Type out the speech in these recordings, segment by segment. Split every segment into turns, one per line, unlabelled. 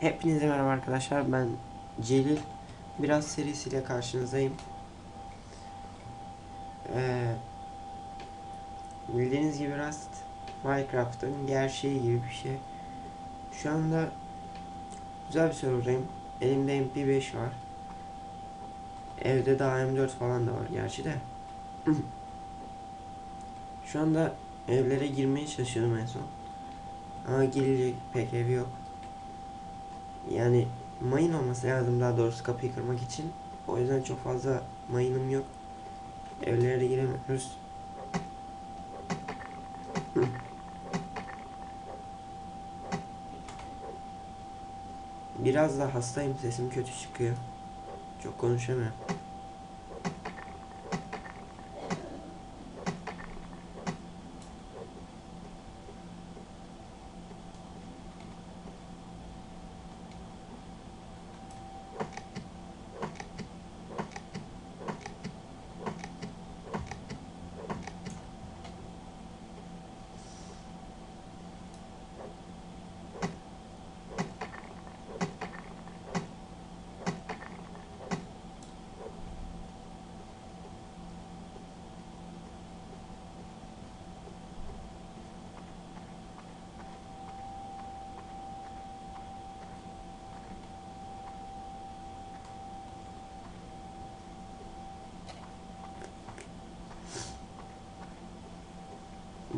Hepinize merhaba arkadaşlar ben Celil. Biraz serisiyle karşınızdayım. Ee, Bildiğiniz gibi Rust Minecraft'ın gerçeği gibi bir şey. Şu anda güzel bir serverdayım elimde MP5 var. Evde daha M4 falan da var gerçi de. Şu anda evlere girmeye çalışıyordum en son. Ama girilecek pek ev yok yani mayın olması lazım daha doğrusu kapıyı kırmak için. O yüzden çok fazla mayınım yok. Evlere de giremiyoruz. Biraz da hastayım sesim kötü çıkıyor. Çok konuşamıyorum.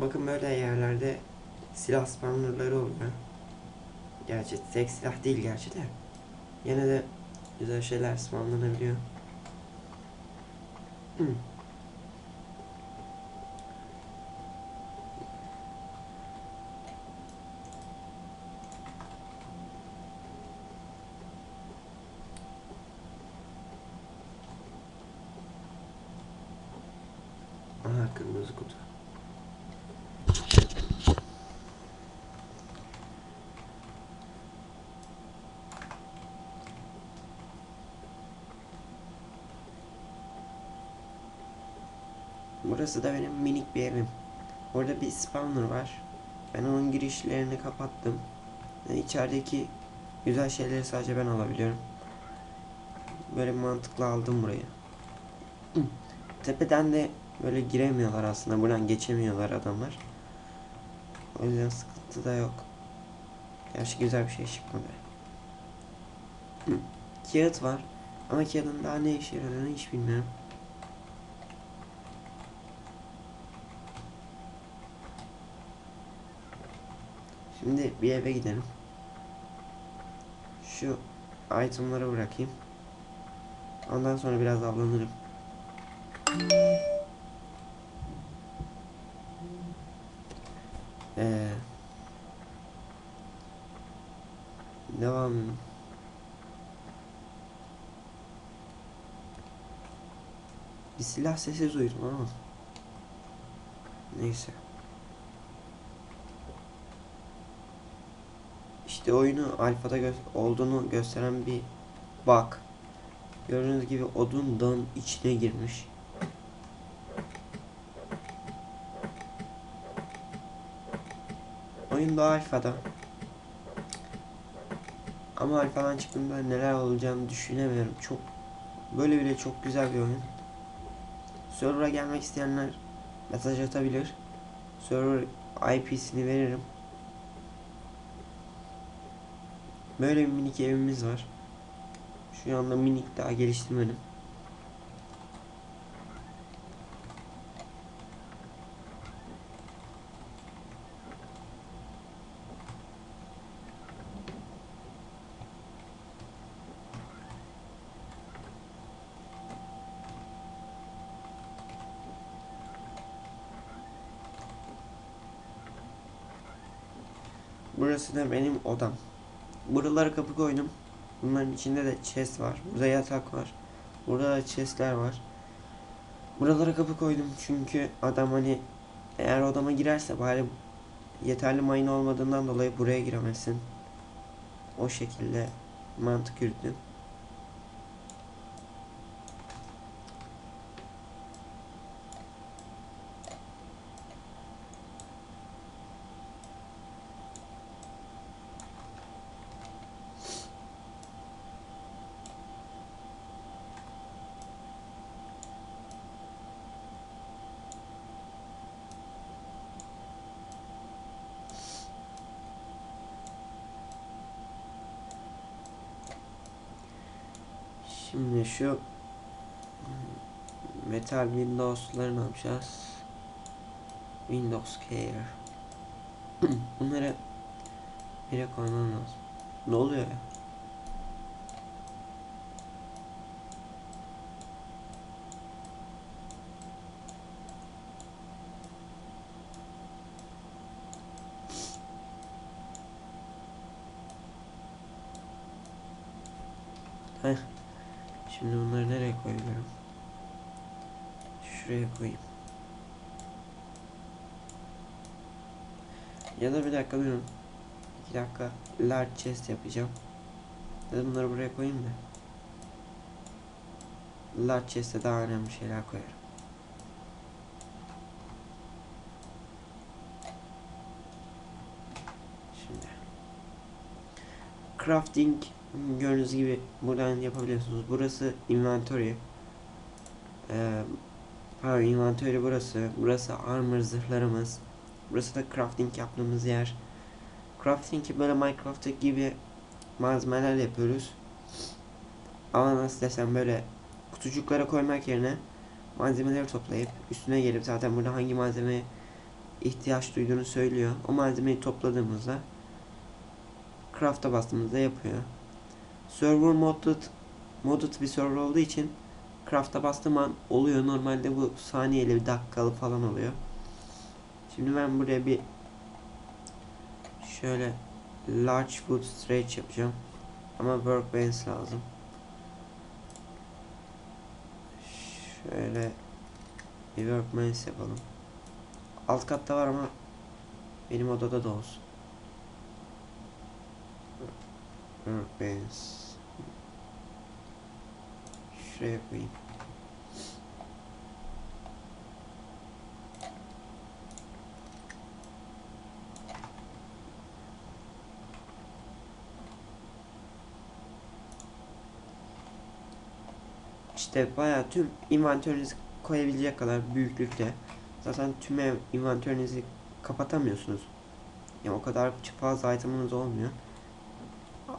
Bakın böyle yerlerde silah spawnerları oluyor. Gerçi tek silah değil gerçi de. Yine de güzel şeyler spamlanabiliyor. Hı. Aha kırmızı kutu. Burası da benim minik bir evim. Orada bir spawner var. Ben onun girişlerini kapattım. Ve içerideki güzel şeyleri sadece ben alabiliyorum. Böyle mantıklı aldım burayı. Tepeden de böyle giremiyorlar aslında. Buradan geçemiyorlar adamlar. O yüzden sıkıntı da yok. Gerçi güzel bir şey çıkmadı. Kağıt var. Ama kağıdın daha ne işe yaradığını hiç bilmiyorum. Şimdi bir eve gidelim. Şu itemları bırakayım. Ondan sonra biraz avlanırım. Ee, devam. Bir silah sesi duydum ama. Neyse. İşte oyunu alfada gö olduğunu gösteren bir bug. Gördüğünüz gibi odun dağın içine girmiş. Oyun da alfada. Ama alfadan çıktığında neler olacağını düşünemiyorum. Çok böyle bile çok güzel bir oyun. Server'a gelmek isteyenler mesaj atabilir. Server IP'sini veririm. Böyle bir minik evimiz var. Şu anda minik daha geliştirmedim. Burası da benim odam. Buralara kapı koydum. Bunların içinde de chest var. Burada yatak var. Burada da chestler var. Buralara kapı koydum çünkü adam hani eğer odama girerse bari yeterli mayın olmadığından dolayı buraya giremesin. O şekilde mantık yürüttüm. Şimdi şu Metal Windows'ları ne yapacağız? Windows Care. Bunları bire koymam lazım. Ne oluyor ya? Heh. Şimdi bunları nereye koyuyorum? Şuraya koyayım. Ya da bir dakika durun. İki dakika large chest yapacağım. Ya da bunları buraya koyayım da. Large chest'e daha önemli şeyler koyarım. Şimdi. Crafting gördüğünüz gibi buradan yapabiliyorsunuz. Burası inventory. Ee, pardon inventory burası. Burası armor zırhlarımız. Burası da crafting yaptığımız yer. Crafting böyle Minecraft'taki gibi malzemeler yapıyoruz. Ama nasıl desem böyle kutucuklara koymak yerine malzemeleri toplayıp üstüne gelip zaten burada hangi malzemeye ihtiyaç duyduğunu söylüyor. O malzemeyi topladığımızda craft'a bastığımızda yapıyor. Server modded modded bir server olduğu için craft'a bastığım an oluyor. Normalde bu saniyeli bir dakikalı falan oluyor. Şimdi ben buraya bir şöyle large wood stretch yapacağım. Ama workbench lazım. Şöyle bir workbench yapalım. Alt katta var ama benim odada da olsun. Workbench. Şuraya koyayım. İşte bayağı tüm inventörünüzü koyabilecek kadar büyüklükte. Zaten tüm inventörünüzü kapatamıyorsunuz. Yani o kadar fazla iteminiz olmuyor.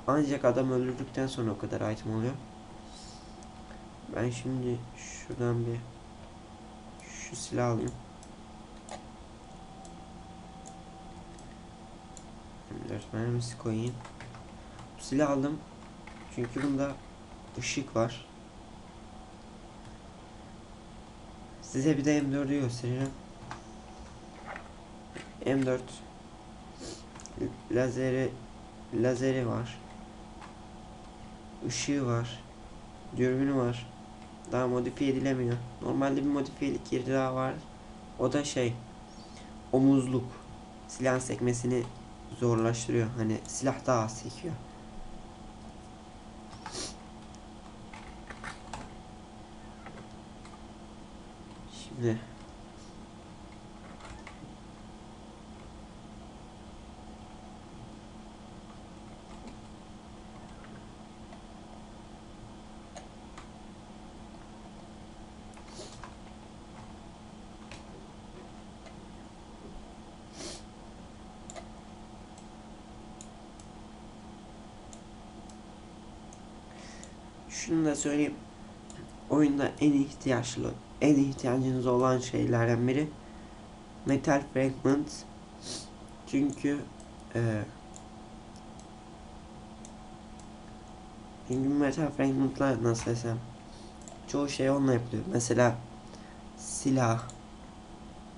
Ancak adam öldürdükten sonra o kadar item oluyor. Ben şimdi şuradan bir şu silah alayım. Dört mermisi koyayım. Bu silah aldım. Çünkü bunda ışık var. Size bir de M4'ü göstereceğim. M4 lazeri lazeri var. Işığı var. Dürbünü var. Daha modifiye edilemiyor. Normalde bir modifiyelik yeri daha var. O da şey omuzluk. Silah sekmesini zorlaştırıyor. Hani silah daha az sekiyor. Şimdi şunu da söyleyeyim. Oyunda en ihtiyaçlı, en ihtiyacınız olan şeylerden biri metal fragment. Çünkü e, çünkü metal fragmentlar nasıl desem çoğu şey onunla yapılıyor. Mesela silah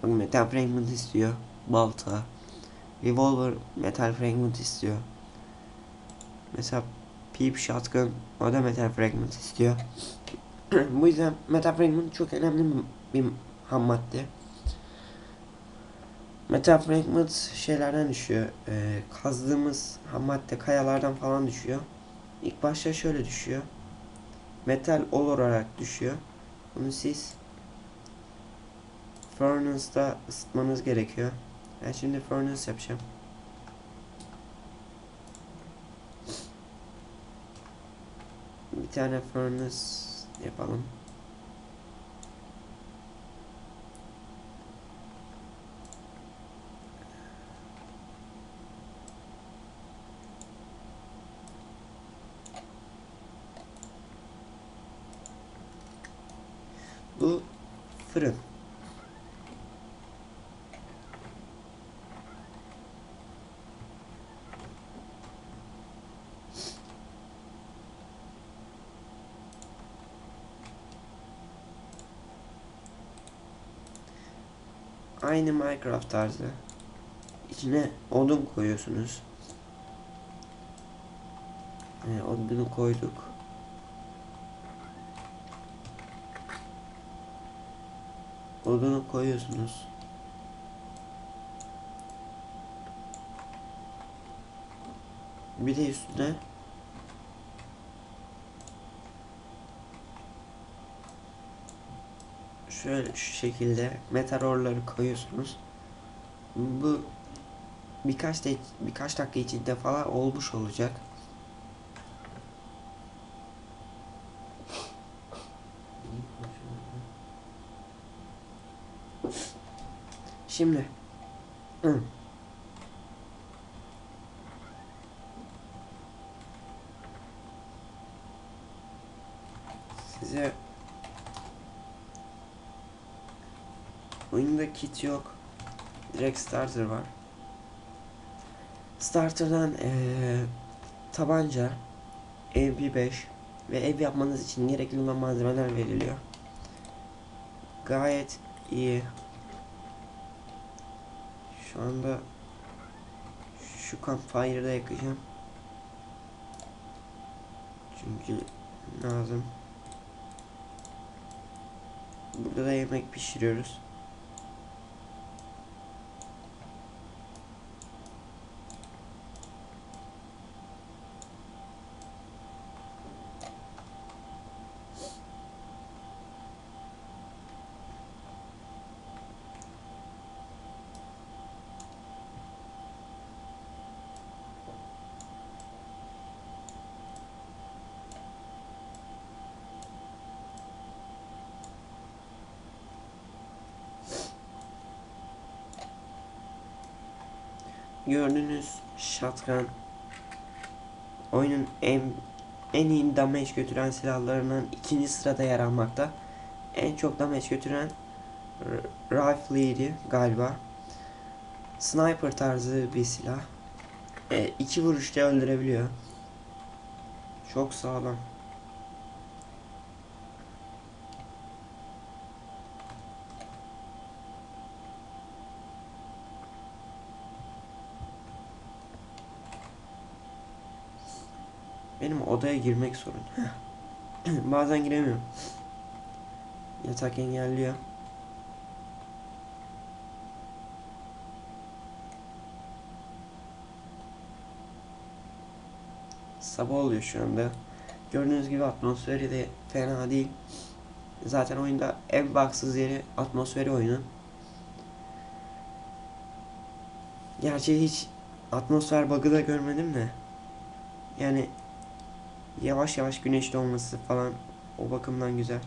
metal fragment istiyor. Balta. Revolver metal fragment istiyor. Mesela Peep Shotgun o da metal fragment istiyor. Bu yüzden metal fragment çok önemli bir ham madde. Metal fragment şeylerden düşüyor. Ee, kazdığımız ham madde kayalardan falan düşüyor. İlk başta şöyle düşüyor. Metal olarak düşüyor. Bunu siz furnace'da ısıtmanız gerekiyor. Ben şimdi furnace yapacağım. Bir tane furnace yapalım. Aynı Minecraft tarzı. İçine odun koyuyorsunuz. Ee, odunu koyduk. Odunu koyuyorsunuz. Bir de üstüne şöyle şu şekilde meteorları koyuyorsunuz. Bu birkaç da, birkaç dakika içinde falan olmuş olacak. Şimdi Hı. size oyunda kit yok. Direkt starter var. Starter'dan eee, tabanca, MP5 ve ev yapmanız için gerekli olan malzemeler veriliyor. Gayet iyi. Şu anda şu campfire'da yakacağım. Çünkü lazım. Burada da yemek pişiriyoruz. Gördüğünüz shotgun oyunun en en iyi damage götüren silahlarından ikinci sırada yer almakta. En çok damage götüren rifle'ydi galiba. Sniper tarzı bir silah. E, iki vuruşta öldürebiliyor. Çok sağlam. Benim odaya girmek sorun. Bazen giremiyorum. Yatak engelliyor. Sabah oluyor şu anda. Gördüğünüz gibi atmosferi de fena değil. Zaten oyunda ev baksız yeri atmosferi oyunu. Gerçi hiç atmosfer bug'ı da görmedim de. Yani yavaş yavaş güneş doğması falan o bakımdan güzel.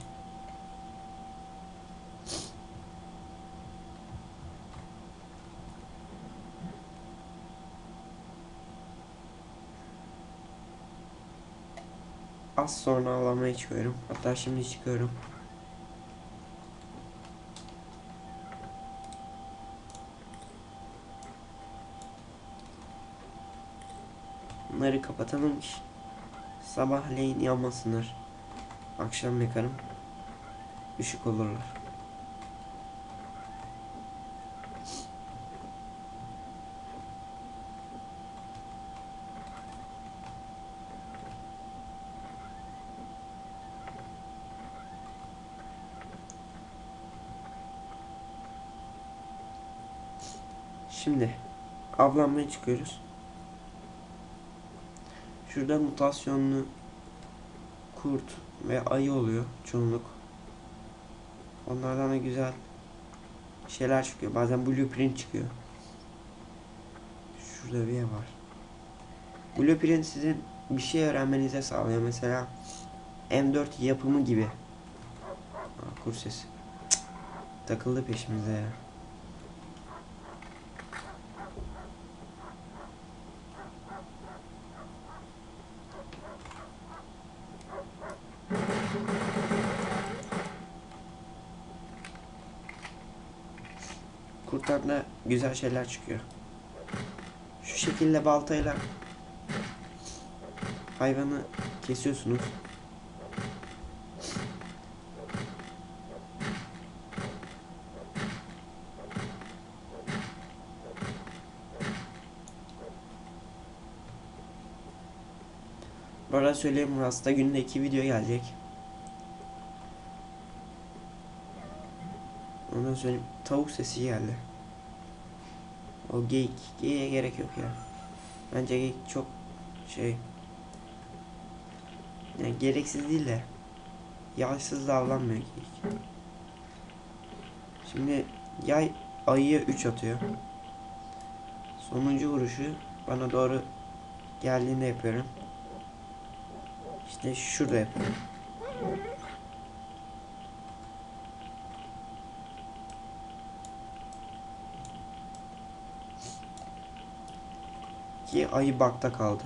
Az sonra avlamaya çıkıyorum. Hatta şimdi çıkıyorum. Bunları kapatalım ki sabahleyin yanmasınlar. Akşam yakarım. Üşük olurlar. Şimdi avlanmaya çıkıyoruz. Şurada mutasyonlu kurt ve ayı oluyor çoğunluk. Onlardan da güzel şeyler çıkıyor. Bazen blueprint çıkıyor. Şurada bir ev var. Blueprint sizin bir şey öğrenmenize sağlıyor. Mesela M4 yapımı gibi. Aa, kur sesi. Cık, Takıldı peşimize ya. kurttan da güzel şeyler çıkıyor. Şu şekilde baltayla hayvanı kesiyorsunuz. Bu arada söyleyeyim Rasta günde iki video gelecek. Ondan söyleyeyim tavuk sesi geldi. O geyik. Geyiğe gerek yok ya. Bence geyik çok şey yani gereksiz değil de yaysız davranmıyor geyik. Şimdi yay ayıya 3 atıyor. Sonuncu vuruşu bana doğru geldiğinde yapıyorum. İşte şurada yapıyorum. Ki ayı bakta kaldı.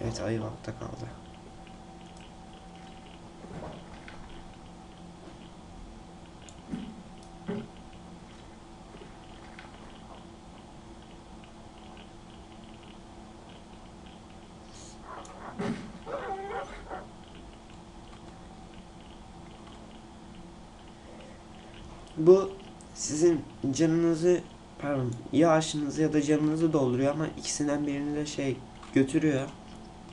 Evet ayı bakta kaldı. Bu sizin canınızı pardon ya aşınızı ya da canınızı dolduruyor ama ikisinden birini de şey götürüyor.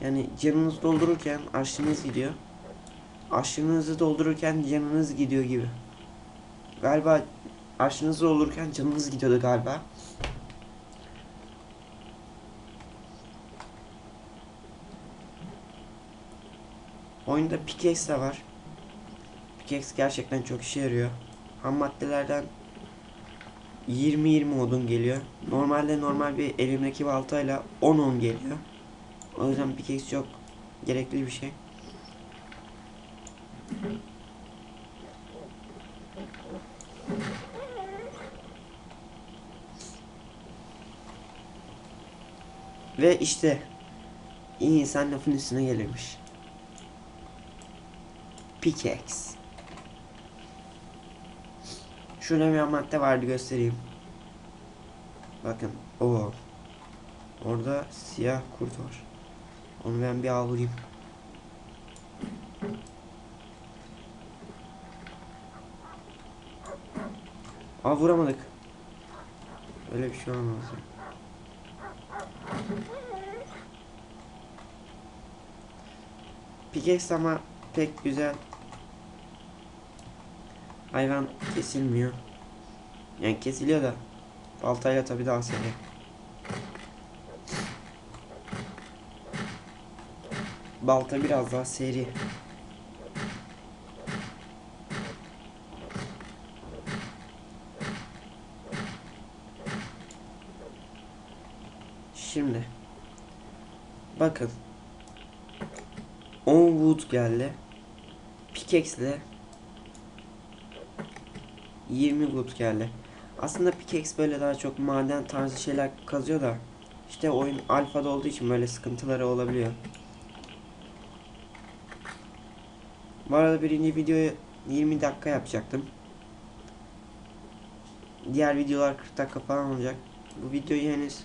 Yani canınızı doldururken aşınız gidiyor. Aşınızı doldururken canınız gidiyor gibi. Galiba aşınızı doldururken canınız gidiyordu galiba. Oyunda pickaxe de var. Pickaxe gerçekten çok işe yarıyor. Ham maddelerden 20-20 odun geliyor. Normalde normal bir elimdeki baltayla 10-10 geliyor. O yüzden pickaxe çok gerekli bir şey. Ve işte iyi insan lafın üstüne gelirmiş. Pickaxe. Şurada bir madde vardı göstereyim. Bakın o. Orada siyah kurt var. Onu ben bir avlayayım. Aa vuramadık. Öyle bir şey olmaz. Pickaxe ama pek güzel hayvan kesilmiyor. Yani kesiliyor da baltayla tabii daha seri. Balta biraz daha seri. Şimdi bakın 10 wood geldi. Pickaxe ile 20 wood geldi. Aslında pickaxe böyle daha çok maden tarzı şeyler kazıyor da işte oyun alfada olduğu için böyle sıkıntıları olabiliyor. Bu arada birinci videoyu 20 dakika yapacaktım. Diğer videolar 40 dakika falan olacak. Bu videoyu henüz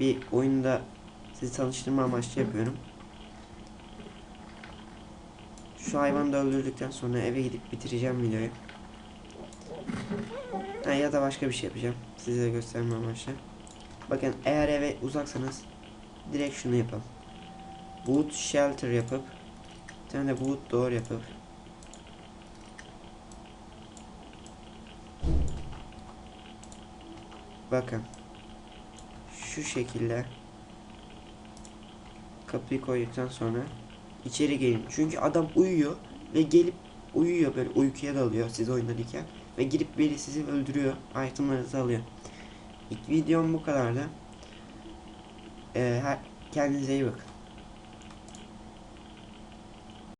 bir oyunda sizi tanıştırma amaçlı yapıyorum. Şu hayvanı da öldürdükten sonra eve gidip bitireceğim videoyu. Ha, ya da başka bir şey yapacağım. Size gösterme amaçlı. Bakın eğer eve uzaksanız direkt şunu yapalım. Wood shelter yapıp bir tane de wood door yapıp Bakın şu şekilde kapıyı koyduktan sonra içeri gelin. Çünkü adam uyuyor ve gelip uyuyor böyle uykuya dalıyor siz oynarken ve girip biri sizi öldürüyor. Itemlarınızı alıyor. İlk videom bu kadardı. Ee, her- kendinize iyi bakın.